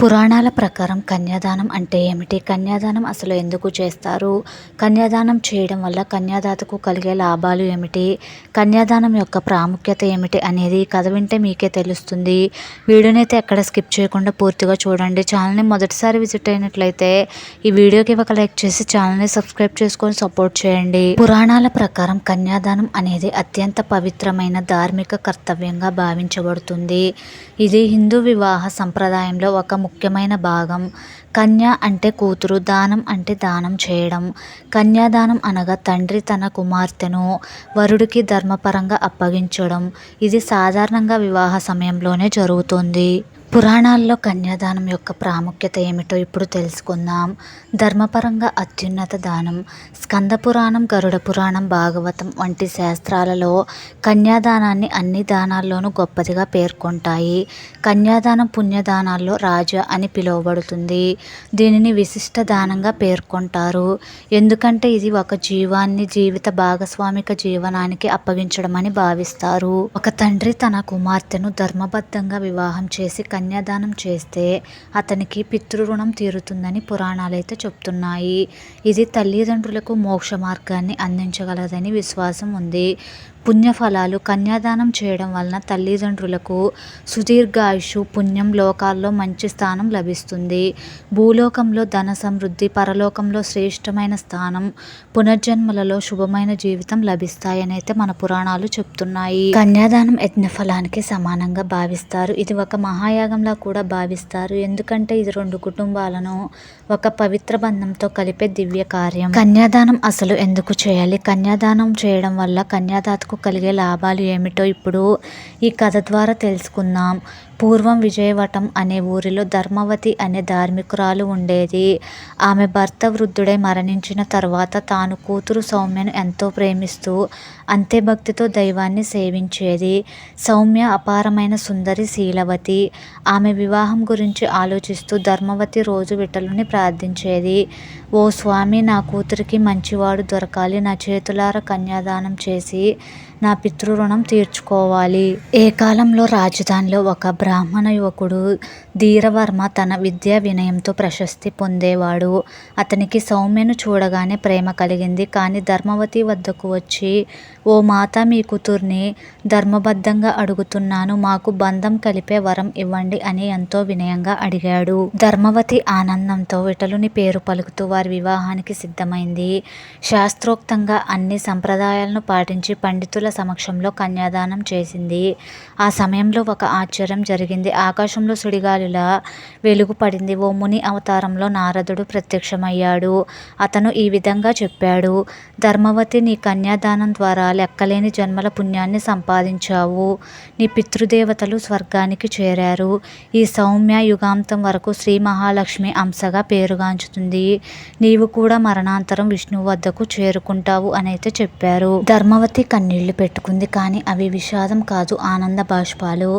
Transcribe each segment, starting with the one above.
పురాణాల ప్రకారం కన్యాదానం అంటే ఏమిటి? కన్యాదానం అసలు ఎందుకు చేస్తారు? కన్యాదానం చేయడం వల్ల కన్యాదాతకు కలిగే లాభాలు ఏమిటి? కన్యాదానం యొక్క ప్రాముఖ్యత ఏమిటి అనేది కథ వింటే మీకే తెలుస్తుంది. వీడియోనైతే ఎక్కడ స్కిప్ చేయకుండా పూర్తిగా చూడండి. ఛానల్ని మొదటిసారి విజిట్ అయినట్లయితే ఈ వీడియోకి ఒక లైక్ చేసి ఛానల్ని సబ్స్క్రైబ్ చేసుకొని సపోర్ట్ చేయండి. పురాణాల ప్రకారం కన్యాదానం అనేది అత్యంత పవిత్రమైన ధార్మిక కర్తవ్యంగా భావించబడుతుంది. ఇది హిందూ వివాహ సంప్రదాయంలో ఒక ముఖ్యమైన భాగం. కన్య అంటే కూతురు దానం అంటే దానం చేయడం. కన్యాదానం అనగా తండ్రి తన కుమార్తెను వరుడికి ధర్మపరంగా అప్పగించడం. ఇది సాధారణంగా వివాహ సమయంలోనే జరుగుతుంది. పురాణాల్లో కన్యాదానం యొక్క ప్రాముఖ్యత ఏమిటో ఇప్పుడు తెలుసుకుందాం. ధర్మపరంగా అత్యున్నత దానం. స్కంద పురాణం గరుడ పురాణం భాగవతం వంటి శాస్త్రాలలో కన్యాదానాన్ని అన్ని దానాల్లోనూ గొప్పదిగా పేర్కొంటాయి. కన్యాదానం పుణ్యదానాల్లో రాజ అని పిలువబడుతుంది. దీనిని విశిష్ట దానంగా పేర్కొంటారు. ఎందుకంటే ఇది ఒక జీవాన్ని జీవిత భాగస్వామిక జీవనానికి అప్పగించడం అని భావిస్తారు. ఒక తండ్రి తన కుమార్తెను ధర్మబద్ధంగా వివాహం చేసి కన్యాదానం చేస్తే అతనికి పితృరుణం తీరుతుందని పురాణాలైతే చెప్తున్నాయి. ఇది తల్లిదండ్రులకు మోక్ష మార్గాన్ని అందించగలదని విశ్వాసం ఉంది. పుణ్యఫలాలు కన్యాదానం చేయడం వలన తల్లిదండ్రులకు సుదీర్ఘాయుషు పుణ్యం లోకాల్లో మంచి స్థానం లభిస్తుంది. భూలోకంలో ధన సమృద్ధి పరలోకంలో శ్రేష్టమైన స్థానం పునర్జన్మలలో శుభమైన జీవితం లభిస్తాయనైతే మన పురాణాలు చెప్తున్నాయి. కన్యాదానం యజ్ఞఫలానికి సమానంగా భావిస్తారు. ఇది ఒక మహాయాగంలా కూడా భావిస్తారు. ఎందుకంటే ఇది రెండు కుటుంబాలను ఒక పవిత్ర బంధంతో కలిపే దివ్య కార్యం. కన్యాదానం అసలు ఎందుకు చేయాలి? కన్యాదానం చేయడం వల్ల కన్యాదాతకు కలిగే లాభాలు ఏమిటో ఇప్పుడు ఈ కథ ద్వారా తెలుసుకుందాం. పూర్వం విజయవటం అనే ఊరిలో ధర్మవతి అనే ధార్మికురాలు ఉండేది. ఆమె భర్త వృద్ధుడై మరణించిన తర్వాత తాను కూతురు సౌమ్యను ఎంతో ప్రేమిస్తూ అంతే భక్తితో దైవాన్ని సేవించేది. సౌమ్య అపారమైన సుందరి శీలవతి. ఆమె వివాహం గురించి ఆలోచిస్తూ ధర్మవతి రోజు విటలుని ప్రార్థించేది. ఓ స్వామి నా కూతురికి మంచివాడు దొరకాలి నా చేతులార కన్యాదానం చేసి నా పితృరుణం తీర్చుకోవాలి. ఏ కాలంలో రాజధానిలో ఒక బ్రాహ్మణ యువకుడు ధీరవర్మ తన విద్యా వినయంతో ప్రశస్తి పొందేవాడు. అతనికి సౌమ్యను చూడగానే ప్రేమ కలిగింది. కానీ ధర్మవతి వద్దకు వచ్చి ఓ మాత మీ కూతుర్ని ధర్మబద్ధంగా అడుగుతున్నాను. మాకు బంధం కలిపే వరం ఇవ్వండి అని ఎంతో వినయంగా అడిగాడు. ధర్మవతి ఆనందంతో విటలుని పేరు పలుకుతూ వారి వివాహానికి సిద్ధమైంది. శాస్త్రోక్తంగా అన్ని సంప్రదాయాలను పాటించి పండితుల సమక్షంలో కన్యాదానం చేసింది. ఆ సమయంలో ఒక ఆశ్చర్యం జరిగింది. ఆకాశంలో సుడిగాలిలా వెలుగు పడింది. ఓ ముని అవతారంలో నారదుడు ప్రత్యక్షమయ్యాడు. అతను ఈ విధంగా చెప్పాడు. ధర్మవతి నీ కన్యాదానం ద్వారా లెక్కలేని జన్మల పుణ్యాన్ని సంపాదించావు. నీ పితృదేవతలు స్వర్గానికి చేరారు. ఈ సౌమ్య యుగాంతం వరకు శ్రీ మహాలక్ష్మి అంశగా పేరుగాంచుతుంది. నీవు కూడా మరణాంతరం విష్ణువు వద్దకు చేరుకుంటావు అనైతే చెప్పారు. ధర్మవతి కన్నీళ్ళు పెట్టుకుంది కానీ అవి విషాదం కాదు ఆనంద బాష్పాలు.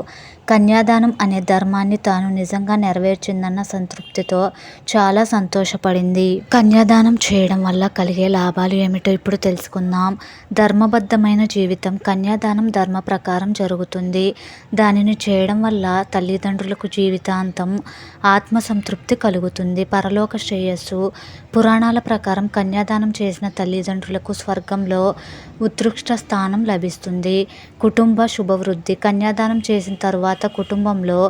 కన్యాదానం అనే ధర్మాన్ని తాను నిజంగా నెరవేర్చిందన్న సంతృప్తితో చాలా సంతోషపడింది. కన్యాదానం చేయడం వల్ల కలిగే లాభాలు ఏమిటో ఇప్పుడు తెలుసుకుందాం. ధర్మబద్ధమైన జీవితం కన్యాదానం ధర్మ ప్రకారం జరుగుతుంది. దానిని చేయడం వల్ల తల్లిదండ్రులకు జీవితాంతం ఆత్మ సంతృప్తి కలుగుతుంది. పరలోక శ్రేయస్సు. పురాణాల ప్రకారం కన్యాదానం చేసిన తల్లిదండ్రులకు స్వర్గంలో ఉత్కృష్ట స్థానం లభిస్తుంది. కుటుంబ శుభవృద్ధి. కన్యాదానం చేసిన తర్వాత కుటుంబంలో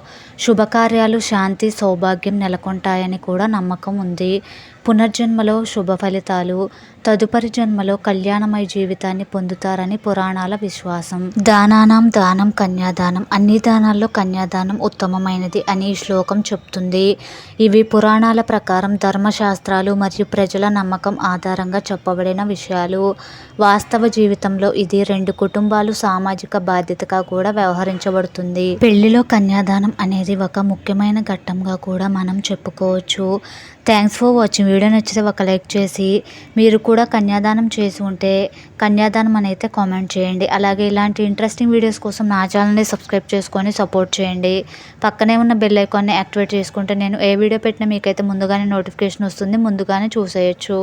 శుభకార్యాలు శాంతి సౌభాగ్యం నెలకొంటాయని కూడా నమ్మకం ఉంది. పునర్జన్మలో శుభ ఫలితాలు తదుపరి జన్మలో కళ్యాణమయ జీవితాన్ని పొందుతారని పురాణాల విశ్వాసం. దానానం దానం కన్యాదానం. అన్ని దానాల్లో కన్యాదానం ఉత్తమమైనది అని ఈ శ్లోకం చెప్తుంది. ఇవి పురాణాల ప్రకారం ధర్మశాస్త్రాలు మరియు ప్రజల నమ్మకం ఆధారంగా చెప్పబడిన విషయాలు. వాస్తవ జీవితంలో ఇది రెండు కుటుంబాలు సామాజిక బాధ్యతగా కూడా వ్యవహరించబడుతుంది. పెళ్ళిలో కన్యాదానం అనేది ఒక ముఖ్యమైన ఘట్టంగా కూడా మనం చెప్పుకోవచ్చు. థ్యాంక్స్ ఫర్ వాచింగ్ వీడియో నచ్చితే ఒక లైక్ చేసి మీరు కూడా కన్యాదానం చేసి ఉంటే కన్యాదానం అని అయితే కామెంట్ చేయండి. అలాగే ఇలాంటి ఇంట్రెస్టింగ్ వీడియోస్ కోసం నా ఛానల్ని సబ్స్క్రైబ్ చేసుకొని సపోర్ట్ చేయండి. పక్కనే ఉన్న బెల్ ఐకాన్ని యాక్టివేట్ చేసుకుంటే నేను ఏ వీడియో పెట్టినా మీకైతే ముందుగానే నోటిఫికేషన్ వస్తుంది. ముందుగానే చూసేయచ్చు.